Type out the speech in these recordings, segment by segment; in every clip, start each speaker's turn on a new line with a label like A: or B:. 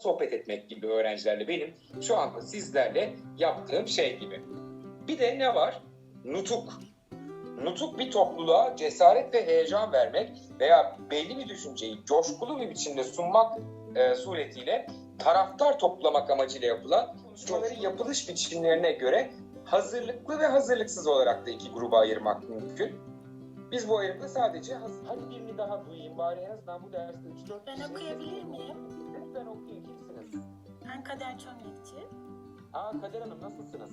A: sohbet etmek gibi öğrencilerle benim şu anda sizlerle yaptığım şey gibi. Bir de ne var? Nutuk. Nutuk bir topluluğa cesaret ve heyecan vermek veya belli bir düşünceyi coşkulu bir biçimde sunmak e, suretiyle taraftar toplamak amacıyla yapılan konuşmaların yapılış biçimlerine göre hazırlıklı ve hazırlıksız olarak da iki gruba ayırmak mümkün. Biz bu ayrımda sadece hadi birini daha duyayım bari en azından bu derste 3-4
B: Ben okuyabilir miyim?
A: Lütfen okuyun kimsiniz?
B: Ben Kader Çömlekçi.
A: Aa Kader Hanım nasılsınız?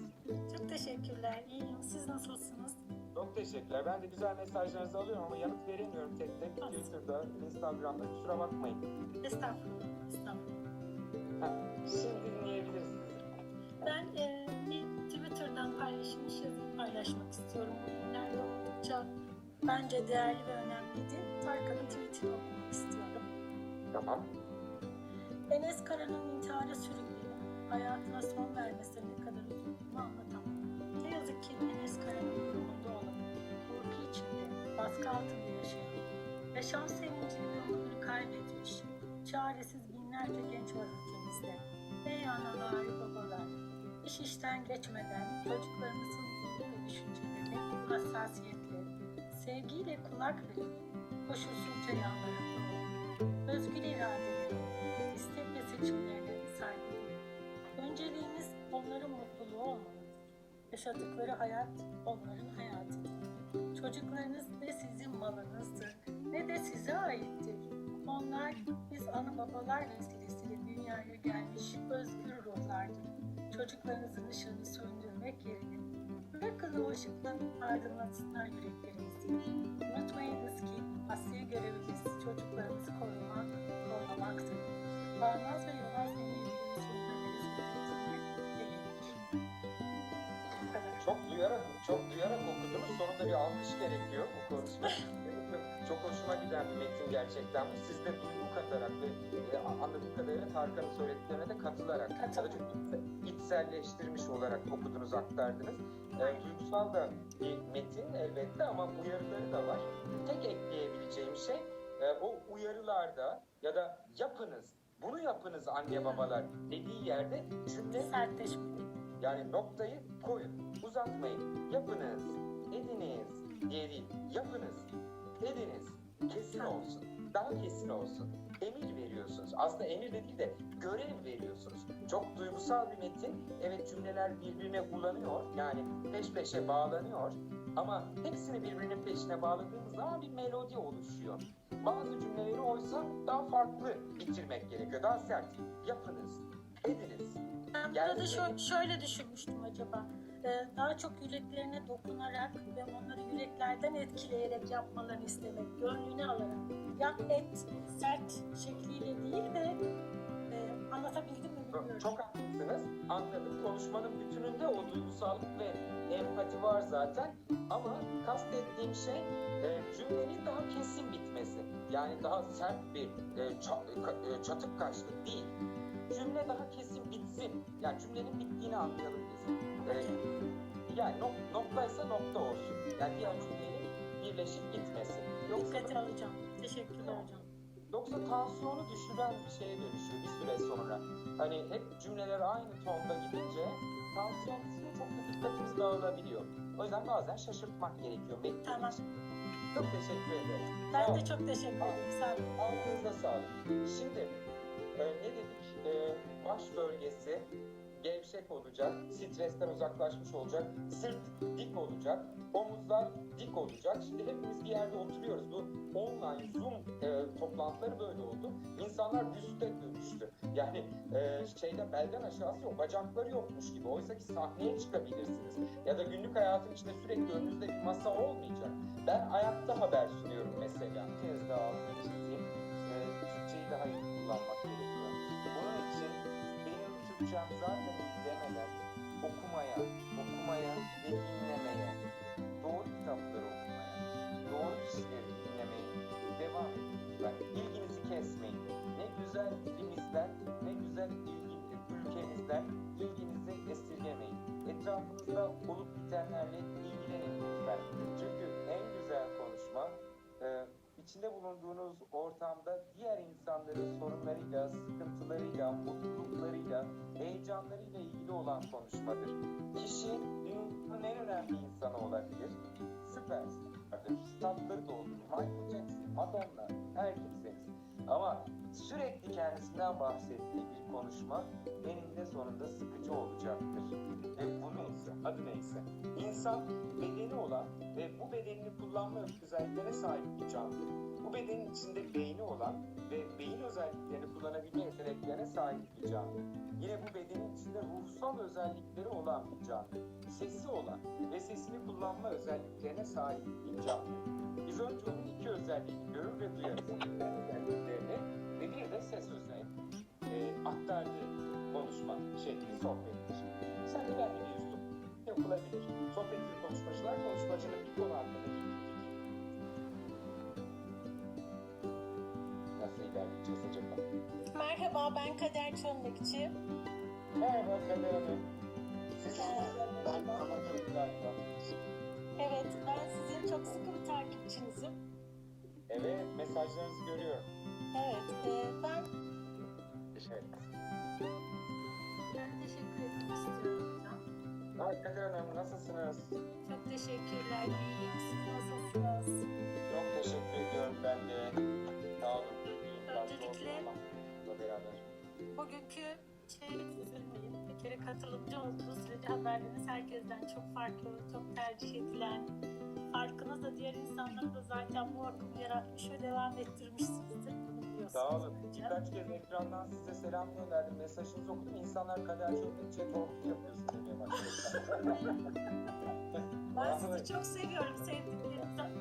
B: Çok teşekkürler. İyiyim. Siz nasılsınız?
A: Çok teşekkürler. Ben de güzel mesajlarınızı alıyorum ama yanıt veremiyorum tek tek.
B: Nasıl?
A: Twitter'da, Instagram'da kusura bakmayın.
B: Estağfurullah. Estağfurullah.
A: Ha, şimdi dinleyebiliriz sizi.
B: Ben e, bir Twitter'dan paylaşılmış yazıyı paylaşmak istiyorum. Bugünlerde oldukça bence değerli ve önemliydi. Tarkan'ın tweetini okumak istiyorum.
A: Tamam.
B: Enes Kara'nın intihara sürüklenip hayatına son vermesi ne kadar üzüldüğümü anlatamam. Ne yazık ki Enes Kara'nın durumunda olan, korku içinde, baskı altında yaşayan, yaşam sevincini ve umudunu kaybetmiş, çaresiz binlerce genç var ülkemizde. Ey analar, babalar, iş işten geçmeden çocuklarınızın duygu ve düşüncelerine hassasiyetle, sevgiyle kulak verin, koşulsuzca yanlarında olun. Özgür iradeleri, istek ve seçimlerine saygı duyun. Önceliğiniz onların mutluluğu olmalıdır. Yaşadıkları hayat onların hayatıdır. Çocuklarınız ne sizin malınızdır ne de size aittir. Onlar biz ana babalar vesilesiyle dünyaya gelmiş özgür ruhlardır. Çocuklarınızın ışığını söndürmek yerine bırakın o ışıkların aydınlatsınlar yüreklerinizi. Unutmayınız ki asli görevimiz çocuklarımızı korumak, korumamaktır. Bağnaz ve kadar.
A: Çok duyarak, çok duyarak okudunuz. Sonunda bir alkış gerekiyor bu konuşma. çok hoşuma giden bir metin gerçekten bu. Siz de duygu katarak ve e, anladığım kadarıyla Tarkan'ın söylediklerine de katılarak,
B: Katıldım.
A: çok içselleştirmiş olarak okudunuz, aktardınız. E, duygusal da bir metin elbette ama uyarıları da var. Tek ekleyebileceğim şey e, o uyarılarda ya da yapınız, bunu yapınız anne babalar dediği yerde cümle
B: Sertleşmeli.
A: yani noktayı koyun, uzatmayın. Yapınız, ediniz diye değil. Yapınız, ediniz. Kesin olsun. Daha kesin olsun. Emir veriyorsunuz. Aslında emir de değil de görev veriyorsunuz. Çok duygusal bir metin. Evet cümleler birbirine ulanıyor. Yani peş peşe bağlanıyor. Ama hepsini birbirinin peşine bağladığımız zaman bir melodi oluşuyor. Bazı cümleleri oysa daha farklı bitirmek gerekiyor. Daha sert. Yapınız, ediniz.
B: Ben burada şö- şöyle düşünmüştüm acaba. Ee, daha çok yüreklerine dokunarak ve onları yüreklerden etkileyerek yapmalarını istemek, gönlünü alarak. Yap et, sert şekliyle değil de e, anlatabildim mi.
A: Çok haklısınız. Anladım. Konuşmanın bütününde o duygusallık ve empati var zaten. Ama kastettiğim şey e, cümlenin daha kesin bitmesi. Yani daha sert bir e, ça- e, çatık kaçlık değil. Cümle daha kesin bitsin. Yani cümlenin bittiğini anlayalım biz. E, yani nok- noktaysa nokta olsun. Yani diğer cümlenin birleşip gitmesi. Yoksa
B: Dikkate alacağım. Teşekkürler hocam.
A: Yoksa tansiyonu düşüren bir şeye dönüşüyor bir süre sonra. Hani hep cümleler aynı tonda gidince tansiyon düşüyor, çok da dikkatimiz dağılabiliyor. O yüzden bazen şaşırtmak gerekiyor. Bekleyin.
B: Tamam.
A: Çok teşekkür ederim.
B: Ben
A: olun.
B: de çok teşekkür ederim. Sağ olun.
A: Ağzınıza sağlık. Şimdi e, ne dedik? E, baş bölgesi gevşek olacak, stresten uzaklaşmış olacak, sırt dik olacak, omuzlar dik olacak. Şimdi hepimiz bir yerde oturuyoruz. Bu online Zoom toplantıları böyle oldu. İnsanlar büste dönüştü. Yani e, şeyde belden aşağısı yok, bacakları yokmuş gibi. Oysa ki sahneye çıkabilirsiniz. Ya da günlük hayatın içinde sürekli önünüzde bir masa olmayacak. Ben ayakta haber sunuyorum mesela. Bir kez daha altını çizeyim. E, Türkçeyi daha iyi kullanmak gerekiyor. Bunun için benim Türkçem zaten iyi demeden okumaya, okumaya ve güzel dilimizden, ne güzel ilgi, ülkemizden ilginizi esirgemeyin. Etrafınızda olup bitenlerle ilgilenin lütfen. Çünkü en güzel konuşma e, içinde bulunduğunuz ortamda diğer insanların sorunlarıyla, sıkıntılarıyla, mutluluklarıyla, heyecanlarıyla ilgili olan konuşmadır. Kişi dünyanın en önemli insanı olabilir. Süpersin. Statları da olur. Michael Jackson, Madonna, her kimseniz. Ama sürekli kendisinden bahsettiği bir konuşma eninde sonunda sıkıcı olacaktır. Ve bu neyse, adı neyse. İnsan bedeni olan ve bu bedenini kullanma özelliklerine sahip bir canlı. Bu bedenin içinde beyni olan ve beyin özelliklerini kullanabilme yeteneklerine sahip bir canlı. Yine bu bedenin içinde ruhsal özellikleri olan bir canlı. Sesi olan ve sesini kullanma özelliklerine sahip bir canlı. Biz önce onun iki özelliğini görür ve duyarız. Aktardığı konuşma şekli sohbettir. Sen de ben bir üslup yapılabilir. Sohbetli konuşmacılar konuşmacının bir konu hakkındaki Nasıl ilerleyeceğiz acaba?
B: Merhaba ben Kader Çömlekçi.
A: Merhaba Kader Hanım. Siz ben anlatıyorum galiba.
B: Evet ben sizin çok sıkı bir takipçinizim.
A: Evet mesajlarınızı görüyorum.
B: Evet e, ben
A: Teşekkür
B: ben teşekkür etmek istiyorum hocam.
A: Ay Kader Hanım nasılsınız?
B: Çok teşekkürler. İyiyim. Siz nasılsınız?
A: Çok teşekkür ediyorum ben de. Sağ olun.
B: Öncelikle-
A: beraber.
B: Bugünkü şey. Bir kere katılımcı olduğunuz sürece haberleriniz herkesten çok farklı, çok tercih edilen. Farkınız da diğer insanların da zaten bu akımı yaratmış ve devam ettirmişsinizdir.
A: Sağ olun. Birkaç kez ekrandan size selam gönderdim. Mesajınızı okudum. İnsanlar Kader Çöpekçi'ye torpil yapıyorsun demeye başladılar.
B: Ben sizi çok seviyorum. Sevdiklerimize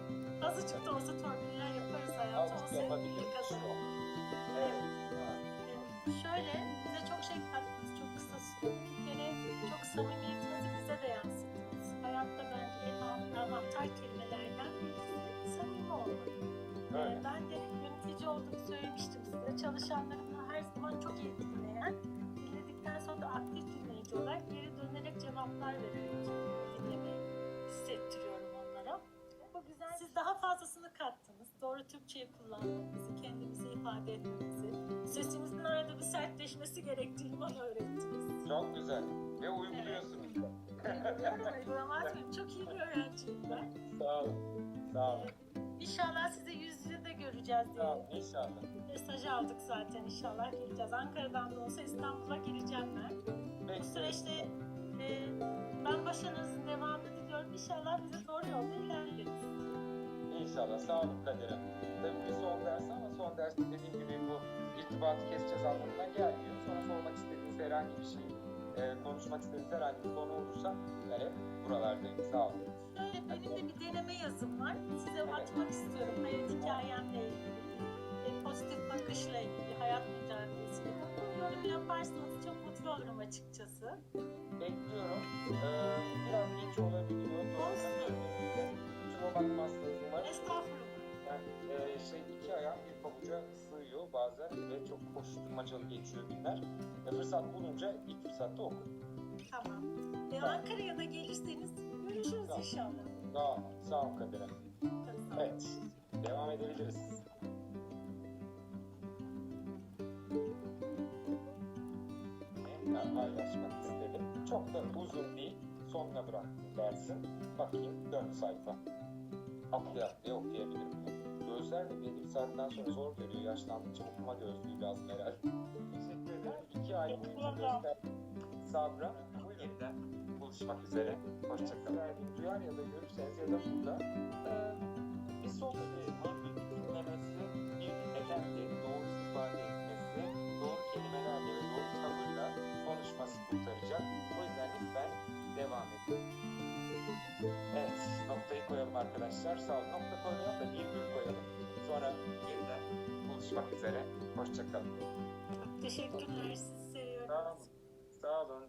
B: azıcık da olsa torpiller yaparız. O
A: Azıcık yapabiliriz. Evet.
B: Şöyle bize çok şey kattınız çok kısa sürede. Çok samimiyetinizi anahtar kelimelerden birisi samimi olmak. Ee,
A: Öyle.
B: Ben de yönetici olduğumu söylemiştim size. Çalışanlarımla her zaman çok iyi dinleyen, dinledikten sonra da aktif dinleyici olarak geri dönerek cevaplar vererek dinlemeyi hissettiriyorum onlara. Bu güzel. Siz daha fazlasını kattınız. Doğru Türkçeyi kullanmamızı, kendimizi ifade etmemizi, sesimizin arada bir sertleşmesi gerektiğini bana öğrettiniz.
A: Çok güzel. Ve uyguluyorsunuz
B: Uygulamaz mıyım? Çok iyi bir öğrenciyim ben.
A: Sağ olun. Sağ olun.
B: İnşallah sizi yüz yüze de göreceğiz
A: Sağ olun.
B: diye
A: İnşallah.
B: mesaj aldık zaten inşallah geleceğiz. Ankara'dan da olsa İstanbul'a geleceğim ben. Bu
A: Peki.
B: süreçte e, ben başarınızın devamını diliyorum. İnşallah bizi doğru yolda ilerleriz.
A: İnşallah. Sağ olun Kadir Hanım. Tabii bir son ders ama son ders dediğim gibi bu irtibatı keseceğiz anlamına gelmiyor. Sonra sormak istediğiniz herhangi bir şey, e, konuşmak istediğiniz herhangi bir konu olursa ben hep buralardayım. Sağ olun.
B: Şöyle benim de bir deneme yazım var. Size atmak istiyorum hayat hikayemle ilgili. E, pozitif bakışla ilgili, hayat mücadelesiyle. Bu yorumu yaparsanız çok mutlu olurum açıkçası.
A: Bekliyorum. Ee, biraz geç olabiliyor.
B: Olsun.
A: Şey iki ayağım bir pabuca sığıyor bazen ve çok koşturmacalı geçiyor günler. E, fırsat bulunca ilk fırsatta oku.
B: Tamam. E, Ankara'ya da gelirseniz görüşürüz
A: Tamam.
B: inşallah.
A: Ol. Sağ ol Kadir. Evet. Devam edebiliriz. Ben paylaşmak istedim. Çok da uzun değil. Sonuna bıraktım dersin. Bakayım dört sayfa. Atlaya atlaya okuyabilirim. Gözler de belli bir saatten sonra zor görüyor. Yaşlandıkça okuma gözlüğü lazım herhalde. Teşekkür ederim. İki ay boyunca gösterdim. Sabra. Yeniden buluşmak üzere. Hoşçakalın. Duyar ya da görürseniz ya da burada eee, bir sohbet etmek, bir dinlemesi, bir efendi doğru ifade etmesi, doğru kelimelerle ve doğru tavırla konuşması kurtaracak. O yüzden lütfen devam edin. Evet, noktayı koyalım arkadaşlar. Sağ olun. Nokta koymayalım da virgül koyalım. Sonra yeniden buluşmak üzere. Hoşçakalın.
B: Teşekkürler. Sizi seviyorum.
A: Sağ olun. Sağ olun.